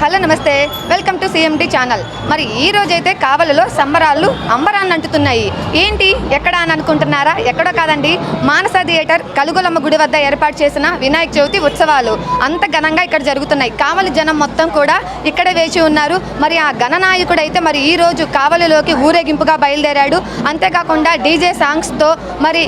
Hello నమస్తే welcome to CMD channel. మరి ఈ రోజైతే కావలలో సంబరాలు అంబరాన్ని అంటుతున్నాయి. ఏంటి? ఎక్కడ అని అనుకుంటున్నారా? ఎక్కడో కాదండి. మానస థియేటర్ కలుగులమ్మ గుడి వద్ద ఏర్పాటు చేసిన వినాయక చవితి ఉత్సవాలు అంత ఘనంగా ఇక్కడ జరుగుతున్నాయి. కావలి జనం మొత్తం కూడా ఇక్కడ వేచి ఉన్నారు. మరి ఆ గణనాయకుడు అయితే మరి ఈ రోజు కావలిలోకి ఊరేగింపుగా బయలుదేరాడు. అంతేకాకుండా డీజే సాంగ్స్తో మరి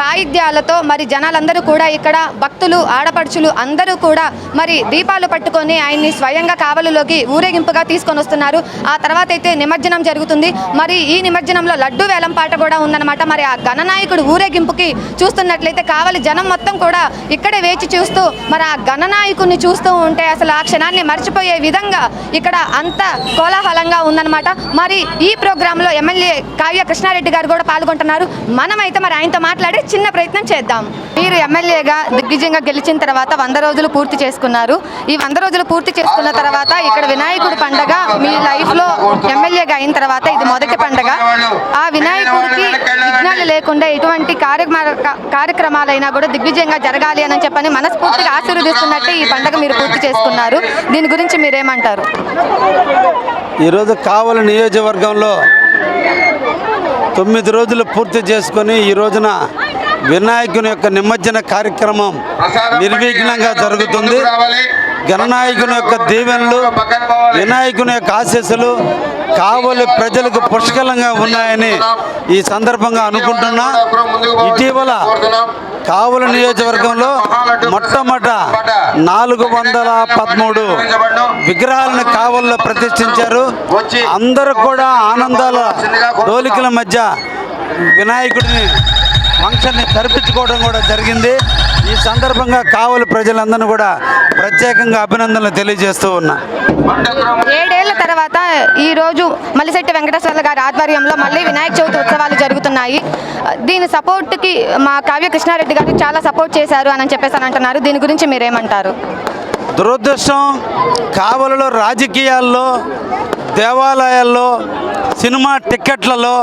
వాయిద్యాలతో మరి జనాలందరూ కూడా ఇక్కడ భక్తులు ఆడపడుచులు అందరూ కూడా మరి దీపాలు పట్టుకొని ఆయన్ని స్వయంగా కావలిలోకి ఊరేగింపుగా తీసుకొని వస్తున్నారు. ఆ తర్వాత అయితే నిమజ్జనం జరుగుతుంది. మరి ఈ నిమజ్జనంలో లడ్డు వేలం పాట కూడా ఉందన్నమాట. మరి ఆ గణనాయకుడు ఊరేగింపుకి చూస్తున్నట్లయితే కావలి జనం మొత్తం కూడా ఇక్కడే వేచి చూస్తూ మరి ఆ గణనాయకుడిని చూస్తూ ఉంటే అసలు ఆ క్షణాన్ని మర్చిపోయే విధంగా ఇక్కడ అంత కోలాహలంగా ఉందన్నమాట. మరి ఈ ప్రోగ్రాంలో ఎమ్మెల్యే కావ్య కృష్ణారెడ్డి గారు కూడా పాల్గొంటున్నారు. మనమైతే మరి ఆయనతో మాట్లాడి చిన్న ప్రయత్నం చేద్దాం. మీరు ఎమ్మెల్యేగా దిగ్విజయంగా గెలిచిన తర్వాత వంద రోజులు పూర్తి చేసుకున్నారు. ఈ వంద రోజులు పూర్తి చేసుకున్న తర్వాత ఇక్కడ వినాయకుడి పండగ మీ లైఫ్లో ఎమ్మెల్యేగా అయిన తర్వాత ఇది మొదటి పండగ. ఆ వినాయకుడికి విఘ్నాలు లేకుండా ఎటువంటి కార్యక్రమ కార్యక్రమాలైనా కూడా దిగ్విజయంగా జరగాలి అని చెప్పని మనస్ఫూర్తిగా ఆశీర్వదిస్తున్నట్టే ఈ పండగ మీరు పూర్తి చేసుకున్నారు. దీని గురించి మీరేమంటారు? ఈరోజు కావలి నియోజకవర్గంలో తొమ్మిది రోజులు పూర్తి చేసుకొని ఈ రోజున వినాయకుని యొక్క నిమజ్జన కార్యక్రమం నిర్విఘ్నంగా జరుగుతుంది. గణనాయకుని యొక్క దీవెనలు వినాయకుని యొక్క ఆశీస్సులు కావలి ప్రజలకు పుష్కలంగా ఉన్నాయని ఈ సందర్భంగా అనుకుంటున్నా. ఇటీవల కావలి నియోజకవర్గంలో మొట్టమొదట నాలుగు వందల పదమూడు విగ్రహాలను కావల్లో ప్రతిష్ఠించారు. అందరూ కూడా ఆనందాల డోలికల మధ్య వినాయకుడిని ఫంక్షన్ని జరిపించుకోవడం కూడా జరిగింది. ఈ సందర్భంగా కావలి ప్రజలందరినీ కూడా ప్రత్యేకంగా అభినందనలు తెలియజేస్తూ ఉన్నా. ఏడేళ్ళ తర్వాత ఈ రోజు మల్లిశెట్టి వెంకటేశ్వర్ల గారి ఆధ్వర్యంలో మళ్ళీ వినాయక చవితి ఉత్సవాలు జరుగుతున్నాయి. దీని సపోర్ట్కి మా కావ్య కృష్ణారెడ్డి గారు చాలా సపోర్ట్ చేశారు అని చెప్పేసి అని అంటున్నారు. దీని గురించి మీరేమంటారు? దురదృష్టం కావలిలో రాజకీయాల్లో దేవాలయాల్లో సినిమా టిక్కెట్లలో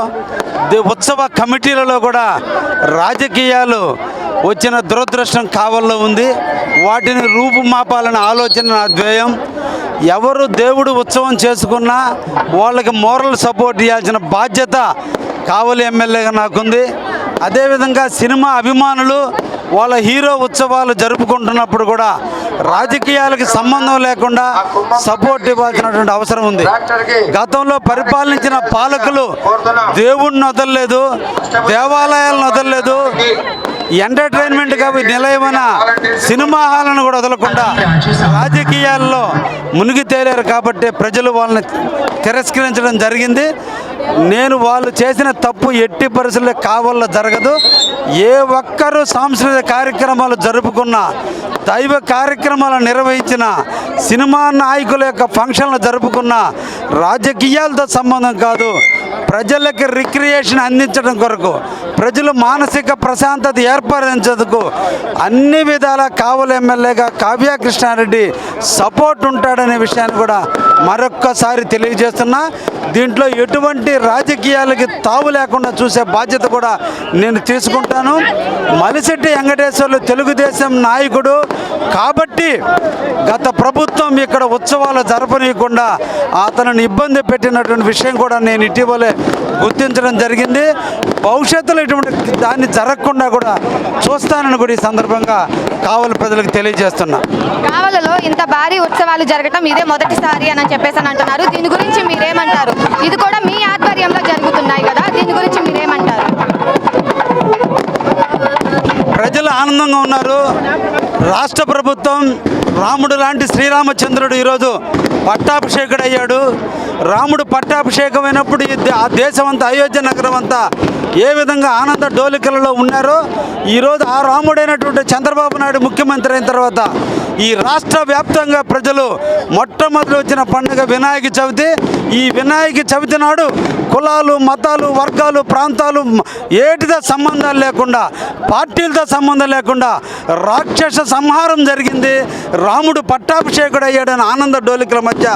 ఉత్సవ కమిటీలలో కూడా రాజకీయాలు వచ్చిన దురదృష్టం కావల్లో ఉంది. వాటిని రూపుమాపాలనే ఆలోచన నా ధ్యేయం ఎవరు దేవుడు ఉత్సవం చేసుకున్నా వాళ్ళకి మోరల్ సపోర్ట్ ఇవ్వాల్సిన బాధ్యత కావలి ఎమ్మెల్యేగా నాకుంది. అదేవిధంగా సినిమా అభిమానులు వాళ్ళ హీరో ఉత్సవాలు జరుపుకుంటున్నప్పుడు కూడా రాజకీయాలకి సంబంధం లేకుండా సపోర్ట్ ఇవ్వాల్సినటువంటి అవసరం ఉంది. గతంలో పరిపాలించిన పాలకులు దేవుణ్ణి వదలలేదు దేవాలయాలను వదలలేదు ఎంటర్టైన్మెంట్ కాబట్టి నిలయమైన సినిమా హాలను కూడా వదలకుండా రాజకీయాల్లో మునిగి తేలేరు కాబట్టి ప్రజలు వాళ్ళని తిరస్కరించడం జరిగింది. నేను వాళ్ళు చేసిన తప్పు ఎట్టి పరిస్థితుల్లో కావాలో జరగదు. ఏ ఒక్కరూ సాంస్కృతిక కార్యక్రమాలు జరుపుకున్నా దైవ కార్యక్రమాలు నిర్వహించిన సినిమా నాయకుల యొక్క ఫంక్షన్లు జరుపుకున్న రాజకీయాలతో సంబంధం కాదు. ప్రజలకి రిక్రియేషన్ అందించడం కొరకు ప్రజలు మానసిక ప్రశాంతత ఏర్పరించేందుకు అన్ని విధాల కావలి ఎమ్మెల్యేగా కావ్య కృష్ణారెడ్డి సపోర్ట్ ఉంటాడనే విషయాన్ని కూడా మరొక్కసారి తెలియజేస్తున్నా దీంట్లో ఎటువంటి రాజకీయాలకి తావు లేకుండా చూసే బాధ్యత కూడా నేను తీసుకుంటాను. మలిశెట్టి వెంకటేశ్వర్లు తెలుగుదేశం నాయకుడు కాబట్టి గత ప్రభుత్వం ఇక్కడ ఉత్సవాలు జరపనీయకుండా అతనిని ఇబ్బంది పెట్టినటువంటి విషయం కూడా నేను ఇటీవలే గుర్తించడం జరిగింది. భవిష్యత్తులో ఇటువంటి దాన్ని జరగకుండా కూడా చూస్తానని కూడా ఈ సందర్భంగా కావలి ప్రజలకు తెలియజేస్తున్నా. కావలలో ఇంత భారీ ఉత్సవాలు జరగటం ఇదే మొదటిసారి అని చెప్పేసి అని అంటున్నారు. దీని గురించి మీరేమంటారు? ఇది కూడా మీ ఆధ్వర్యంలో జరుగుతున్నాయి కదా దీని గురించి మీరేమంటారు? ప్రజలు ఆనందంగా ఉన్నారు. రాష్ట్ర ప్రభుత్వం రాముడు లాంటి శ్రీరామచంద్రుడు ఈరోజు పట్టాభిషేకుడు అయ్యాడు రాముడు పట్టాభిషేకమైనప్పుడు ఆ దేశం అంతా అయోధ్య నగరం అంతా ఏ విధంగా ఆనంద డోలికలలో ఉన్నారో ఈరోజు ఆ రాముడైనటువంటి చంద్రబాబు నాయుడు ముఖ్యమంత్రి అయిన తర్వాత ఈ రాష్ట్ర వ్యాప్తంగా ప్రజలు మొట్టమొదటి వచ్చిన పండుగ వినాయక చవితి. ఈ వినాయక చవితి నాడు కులాలు మతాలు వర్గాలు ప్రాంతాలు ఏటితో సంబంధాలు లేకుండా పార్టీలతో సంబంధం లేకుండా రాక్షస సంహారం జరిగింది. రాముడు పట్టాభిషేకుడు అయ్యాడని ఆనంద డోలికల మధ్య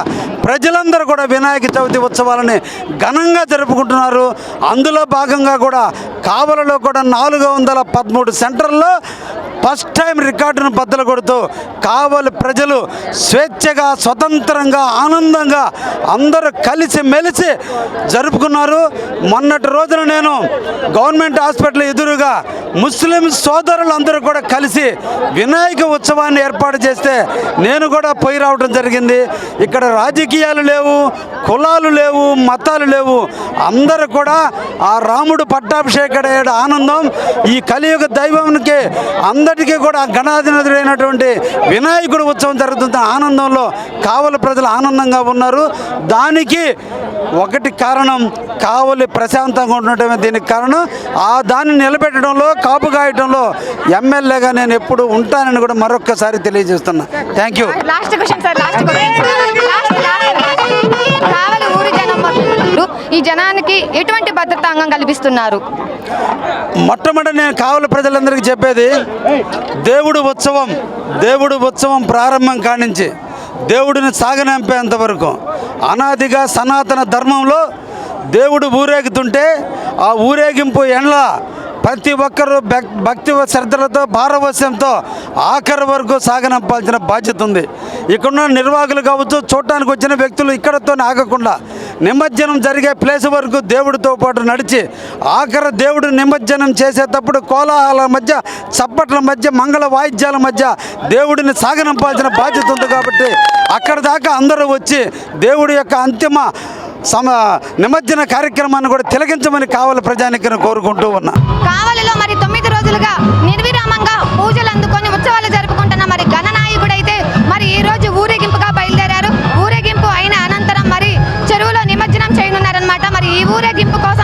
ప్రజలందరూ కూడా వినాయక చవితి ఉత్సవాలని ఘనంగా జరుపుకుంటున్నారు. అందులో భాగంగా కూడా కావలలో కూడా నాలుగు వందల పదమూడు సెంటర్లో ఫస్ట్ టైం రికార్డును బద్దలు కొడుతూ కావలి ప్రజలు స్వేచ్ఛగా స్వతంత్రంగా ఆనందంగా అందరూ కలిసి మెలిసి జరుపుకున్నారు. మొన్నటి రోజున నేను గవర్నమెంట్ హాస్పిటల్ ఎదురుగా ముస్లిం సోదరులందరూ కూడా కలిసి వినాయక ఉత్సవాన్ని ఏర్పాటు చేస్తే నేను కూడా పోయి రావడం జరిగింది. ఇక్కడ రాజకీయ రాజకీయాలు లేవు కులాలు లేవు మతాలు లేవు. అందరూ కూడా ఆ రాముడు పట్టాభిషేకుడయ్యాడు ఆనందం. ఈ కలియుగ దైవానికి అందరికీ కూడా గణాధినతుడైనటువంటి వినాయకుడు ఉత్సవం జరుగుతున్న ఆనందంలో కావలి ప్రజలు ఆనందంగా ఉన్నారు. దానికి ఒకటి కారణం కావలి ప్రశాంతంగా ఉండటమే దీనికి కారణం. ఆ దాన్ని నిలబెట్టడంలో కాపు కాయటంలో ఎమ్మెల్యేగా నేను ఎప్పుడు ఉంటానని కూడా మరొక్కసారి తెలియజేస్తున్నా. Thank you last question sir last question ఈ జనానికి ఎటువంటి భద్రతాంగం కల్పిస్తున్నారు? మొట్టమొదటి నేను కావలి ప్రజలందరికీ చెప్పేది దేవుడు ఉత్సవం దేవుడు ఉత్సవం ప్రారంభం కానించి దేవుడిని సాగనంపేంత వరకు. అనాదిగా సనాతన ధర్మంలో దేవుడు ఊరేగుతుంటే ఆ ఊరేగింపు ఎండ్ల ప్రతి ఒక్కరూ భక్- భక్తి శ్రద్ధలతో భారవశ్యంతో ఆఖరి వరకు సాగనంపాల్సిన బాధ్యత ఉంది. ఇక్కడున్న నిర్వాహకులు కావచ్చు చూడటానికి వచ్చిన వ్యక్తులు ఇక్కడతో ఆగకుండా నిమజ్జనం జరిగే ప్లేస్ వరకు దేవుడితో పాటు నడిచి ఆఖరి దేవుడు నిమజ్జనం చేసేటప్పుడు కోలాహల మధ్య చప్పట్ల మధ్య మంగళ వాయిద్యాల మధ్య దేవుడిని సాగనంపాల్సిన బాధ్యత ఉంది కాబట్టి అక్కడ దాకా అందరూ వచ్చి దేవుడి యొక్క అంతిమ సమ నిమజ్జన కార్యక్రమాన్ని కూడా తిలగించమని కావాలి ప్రజానికి కోరుకుంటూ ఉన్నా. కావలిలో మరి తొమ్మిది రోజులుగా నిర్విరామంగా నిమజ్జనం చేయనున్నారనమాట